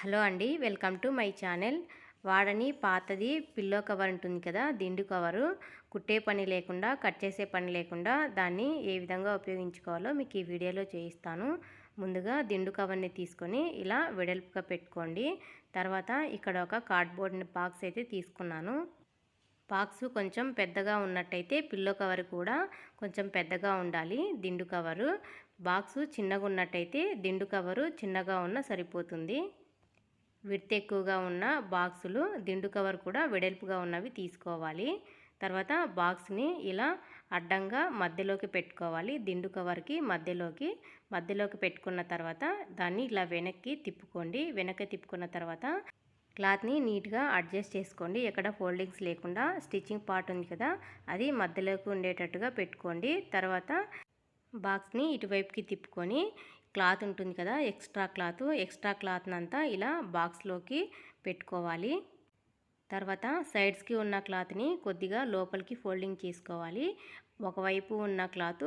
Hello అండి welcome to my channel. వాడని పాతది పిల్లో కవర్ ఉంటుంది కదా దిండు కవరు. కుట్టే పని లేకుండా కట్ చేసే పని లేకుండా దాన్ని ఏ విధంగా ఉపయోగించుకోవాలో మీకు ఈ వీడియోలో చేయిస్తాను. ముందుగా దిండు కవర్ని తీసుకొని ఇలా వెడల్పుగా పెట్టుకోండి. తర్వాత ఇక్కడ ఒక కార్డ్బోర్డ్ బాక్స్ అయితే తీసుకున్నాను. బాక్స్ కొంచెం పెద్దగా ఉన్నట్టయితే పిల్లో కవర్ కూడా కొంచెం పెద్దగా ఉండాలి దిండు కవరు. బాక్సు చిన్నగా ఉన్నట్టయితే దిండు కవరు చిన్నగా ఉన్న సరిపోతుంది. విడత ఎక్కువగా ఉన్న బాక్సులు దిండు కవర్ కూడా వెడల్పుగా ఉన్నవి తీసుకోవాలి. తర్వాత బాక్స్ని ఇలా అడ్డంగా మధ్యలోకి పెట్టుకోవాలి. దిండు కవర్కి మధ్యలోకి మధ్యలోకి పెట్టుకున్న తర్వాత దాన్ని ఇలా వెనక్కి తిప్పుకోండి. వెనక్కి తిప్పుకున్న తర్వాత క్లాత్ని నీట్గా అడ్జస్ట్ చేసుకోండి. ఎక్కడ ఫోల్డింగ్స్ లేకుండా స్టిచ్చింగ్ పార్ట్ ఉంది కదా అది మధ్యలోకి ఉండేటట్టుగా పెట్టుకోండి. తర్వాత బాక్స్ని ఇటువైపుకి తిప్పుకొని క్లాత్ ఉంటుంది కదా ఎక్స్ట్రా క్లాత్. ఎక్స్ట్రా క్లాత్నంతా ఇలా బాక్స్లోకి పెట్టుకోవాలి. తర్వాత సైడ్స్కి ఉన్న క్లాత్ని కొద్దిగా లోపలికి ఫోల్డింగ్ చేసుకోవాలి. ఒకవైపు ఉన్న క్లాత్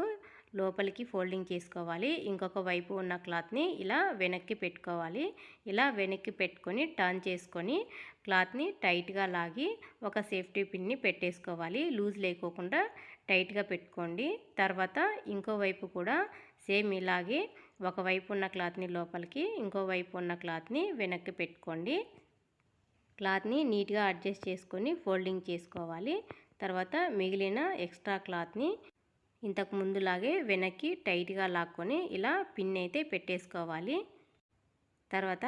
లోపలికి ఫోల్డింగ్ చేసుకోవాలి. ఇంకొక వైపు ఉన్న క్లాత్ని ఇలా వెనక్కి పెట్టుకోవాలి. ఇలా వెనక్కి పెట్టుకొని టర్న్ చేసుకొని క్లాత్ని టైట్గా లాగి ఒక సేఫ్టీ పిన్ని పెట్టేసుకోవాలి. లూజ్ లేకోకుండా టైట్గా పెట్టుకోండి. తర్వాత ఇంకో వైపు కూడా సేమ్ ఇలాగే ఒకవైపు ఉన్న క్లాత్ని లోపలికి ఇంకో వైపు ఉన్న క్లాత్ని వెనక్కి పెట్టుకోండి. క్లాత్ని నీట్గా అడ్జస్ట్ చేసుకొని ఫోల్డింగ్ చేసుకోవాలి. తర్వాత మిగిలిన ఎక్స్ట్రా క్లాత్ని ఇంతకు ముందులాగే వెనక్కి టైట్గా లాక్కొని ఇలా పిన్ అయితే పెట్టేసుకోవాలి. తర్వాత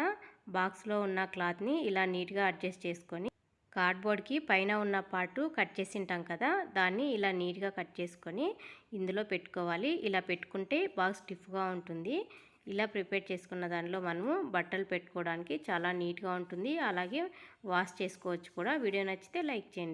బాక్స్లో ఉన్న క్లాత్ని ఇలా నీట్గా అడ్జస్ట్ చేసుకొని కార్డ్బోర్డ్కి పైన ఉన్న పార్టు కట్ చేసి ఉంటాం కదా దాన్ని ఇలా నీట్గా కట్ చేసుకొని ఇందులో పెట్టుకోవాలి. ఇలా పెట్టుకుంటే బాగా స్టిఫ్గా ఉంటుంది. ఇలా ప్రిపేర్ చేసుకున్న దానిలో మనము బట్టలు పెట్టుకోవడానికి చాలా నీట్గా ఉంటుంది. అలాగే వాష్ చేసుకోవచ్చు కూడా. వీడియో నచ్చితే లైక్ చేయండి.